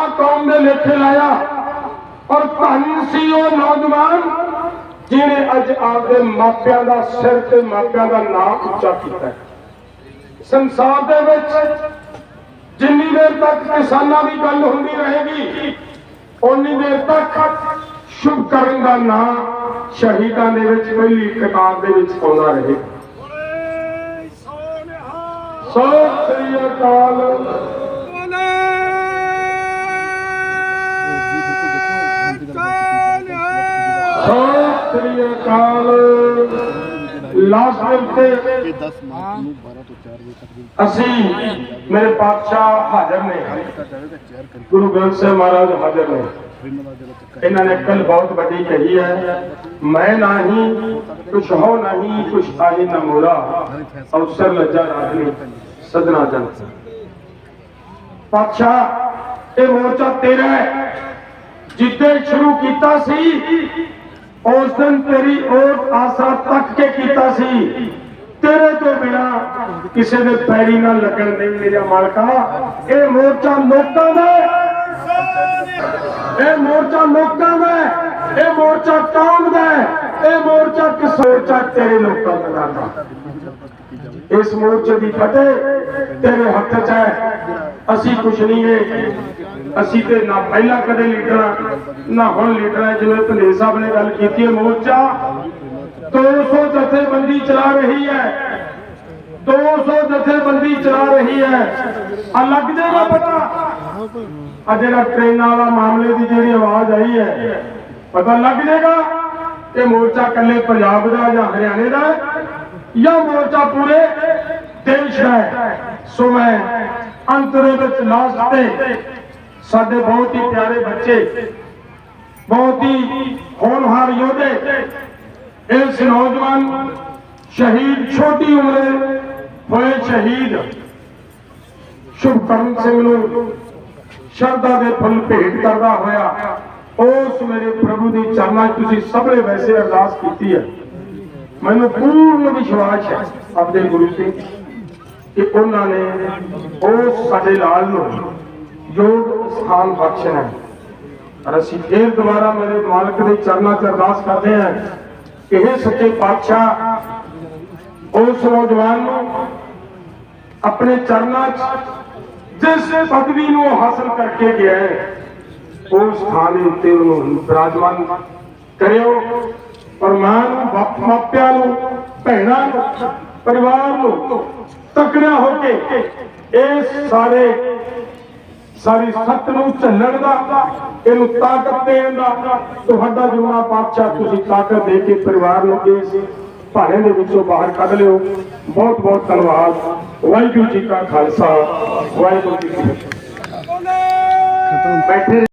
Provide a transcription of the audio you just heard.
ਆ ਕੌਮ ਦੇ ਲੇਖੇ ਲਾਇਆ। ਔਰ ਧੰਨ ਸੀ ਉਹ ਨੌਜਵਾਨ ਜਿਹਨੇ ਅੱਜ ਆਪਦੇ ਮਾਪਿਆਂ ਦਾ ਸਿਰ ਤੇ ਮਾਪਿਆਂ ਦਾ ਨਾਮ ਉੱਚਾ ਕੀਤਾ ਸੰਸਾਰ ਦੇ ਵਿੱਚ ਜਿੰਨੀ ਦੇਰ ਤੱਕ ਕਿਸਾਨਾਂ ਦੀ ਗੱਲ ਹੁੰਦੀ ਰਹੇਗੀ ਉਨੀ ਦੇਰ ਤੱਕ ਸ਼ੁਭ ਕਰਨ ਦਾ ਨਾਮ ਸ਼ਹੀਦਾਂ ਦੇ ਵਿੱਚ, ਪਹਿਲੀ ਕਿਤਾਬ ਦੇ ਵਿੱਚ ਆਉਂਦਾ ਰਹੇ। ਸਤਿ ਸ੍ਰੀ ਅਕਾਲ ਸਤਿ ਸ੍ਰੀ ਅਕਾਲ ਲਾਸਟ ਦਿਨ ਤੇ ਅਸੀਂ ਮੇਰੇ ਪਾਤਸ਼ਾਹ ਹਾਜ਼ਰ ਨੇ। ਗੁਰੂ ਗ੍ਰੰਥ ਸਾਹਿਬ ਮਹਾਰਾਜ ਹਾਜ਼ਰ ਨੇ। ਇਹਨਾਂ ਨੇ ਕੱਲ ਬਹੁਤ ਵੱਡੀ ਕਹੀ ਹੈ, ਮੈਂ ਨਹੀਂ, ਕੁਛ ਹੋ ਨਹੀਂ, ਕੁਛ ਆਹੀ ਨਾ ਮੋਰਾ ਅਵਸਰ ਲੱਜਾ ਰਾਖੀ ਸਦਨਾ ਜਨ। ਪਾਤਸ਼ਾਹ, ਇਹ ਮੋਰਚਾ ਤੇਰਾ ਹੈ। ਜਿੱਦੇ ਸ਼ੁਰੂ ਕੀਤਾ ਸੀ ਉਸ ਦਿਨ ਤੇਰੀ ਓਟ ਆਸਰਾ ਤੱਕ ਕੇ ਕੀਤਾ ਸੀ। ਤੇਰੇ ਤੋਂ ਬਿਨਾ ਕਿਸੇ ਦੇ ਪੈਰੀ ਨਾ ਲੱਗਣ ਦੇ ਮੇਰਾ ਮਾਲਕਾ। ਇਹ ਮੋਰਚਾ ਲੋਕਾਂ ਦਾ ਇਹ ਮੋਰਚਾ ਲੋਕਾਂ ਦਾ ਇਹ ਮੋਰਚਾ ਕੌਮ ਦਾ ਇਹ ਮੋਰਚਾ ਕਿਸ ਤੇਰੇ ਲੋਕਾਂ ਦਾ ਦਾ? ਇਸ ਮੋਰਚੇ ਦੀ ਫਤਿਹ ਤੇਰੇ ਹੱਥ 'ਚ ਹੈ। ਅਸੀਂ ਕੁਛ ਨਹੀਂ ਹੈ ਅਸੀਂ ਤੇ ਨਾ ਪਹਿਲਾਂ ਕਦੇ ਲੀਡਰ ਹਾਂ, ਨਾ ਹੁਣ ਲੀਡਰ ਹੈ ਜਿਵੇਂ ਭਲੇ ਸਾਹਿਬ ਨੇ ਗੱਲ ਕੀਤੀ ਹੈ ਮੋਰਚਾ 200 ਜਥੇਬੰਦੀ ਚਲਾ ਰਹੀ ਹੈ। 200 ਜਥੇਬੰਦੀ ਚਲਾ ਰਹੀ ਹੈ। ਆ ਲੱਗ ਜਾਏਗਾ ਪਤਾ। ਆ ਜਿਹੜਾ ਟ੍ਰੇਨਾਂ ਵਾਲਾ ਮਾਮਲੇ ਦੀ ਜਿਹੜੀ ਆਵਾਜ਼ ਆਈ ਹੈ ਪਤਾ ਲੱਗ ਜਾਏਗਾ। ਕਿ ਮੋਰਚਾ ਇਕੱਲੇ ਪੰਜਾਬ ਦਾ ਜਾਂ ਹਰਿਆਣੇ ਦਾ ਹੈ ਜਾਂ ਮੋਰਚਾ ਪੂਰੇ ਦੇਸ਼ ਦਾ ਹੈ। ਸੋ ਮੈਂ ਅੰਤ ਦੇ ਵਿੱਚ ਲਾਸਟ ਤੇ ਸਾਡੇ ਬਹੁਤ ਹੀ ਪਿਆਰੇ ਬੱਚੇ, ਬਹੁਤ ਹੀ ਹੋਣਹਾਰ ਯੋਧੇ, ਇਸ ਨੌਜਵਾਨ ਸ਼ਹੀਦ ਛੋਟੀ ਉਮਰੇ ਹੋਏ ਸ਼ਹੀਦ ਸ਼ੁਭਕਰਨ ਸਿੰਘ ਨੂੰ ਸ਼ਰਧਾ ਦੇ ਫੁੱਲ ਭੇਟ ਕਰਦਾ ਹੋਇਆ ਉਸ ਮੇਰੇ ਪ੍ਰਭੂ ਦੀ ਚਰਨਾਂ 'ਚ ਤੁਸੀਂ ਸਭ ਨੇ ਵੈਸੇ ਅਰਦਾਸ ਕੀਤੀ ਹੈ। ਮੈਨੂੰ ਪੂਰਨ ਵਿਸ਼ਵਾਸ ਹੈ ਆਪਣੇ ਗੁਰੂ ਤੇ ਕਿ ਉਹਨਾਂ ਨੇ ਉਸ ਸਾਡੇ ਲਾਲ ਨੂੰ ਯੋਗ ਸਥਾਨ ਬਖਸ਼ਣਾ ਔਰ ਅਸੀਂ ਫੇਰ ਦੁਬਾਰਾ ਮੇਰੇ ਮਾਲਕ ਦੇ ਚਰਨਾਂ 'ਚ ਅਰਦਾਸ ਕਰਦੇ ਹਾਂ ਕਿ ਇਹ ਸੱਚੇ ਪਾਤਸ਼ਾਹ, ਉਸ ਨੌਜਵਾਨ ਨੂੰ ਆਪਣੇ ਚਰਨਾਂ 'ਚ ਜਿਸ ਪਦਵੀ ਨੂੰ ਹਾਸਲ ਕਰਕੇ ਗਿਆ ਹੈ ਉਸ ਸਥਾਨ ਦੇ ਉੱਤੇ ਉਹਨੂੰ ਬਿਰਾਜਮਾਨ ਕਰਿਓ। ਔਰ ਮਾਂ ਨੂੰ ਮਾਪਿਆਂ ਨੂੰ, ਭੈਣਾਂ ਨੂੰ, ਪਰਿਵਾਰ ਨੂੰ ਤਕੜਿਆ ਹੋ ਕੇ ਇਸ ਸਾਰੇ ਸਾਰੀ ਸੱਤ ਨੂੰ ਝੱਲਣ ਦਾ ਇਹਨੂੰ ਤਾਕਤ ਦੇਣ ਦਾ। ਤੁਹਾਡਾ ਜੁਮਾ ਪਾਤਸ਼ਾਹ ਤੁਸੀਂ ਤਾਕਤ ਦੇ ਕੇ ਪਰਿਵਾਰ ਨੂੰ ਇਸ ਭਾਣੇ ਦੇ ਵਿੱਚੋਂ ਬਾਹਰ ਕੱਢ ਲਿਓ। ਬਹੁਤ ਬਹੁਤ ਧੰਨਵਾਦ। ਵਾਹਿਗੁਰੂ ਜੀ ਕਾ ਖਾਲਸਾ। ਵਾਹਿਗੁਰੂ ਜੀ ਕੀ ਫਤਿਹ। ਬੈਠੇ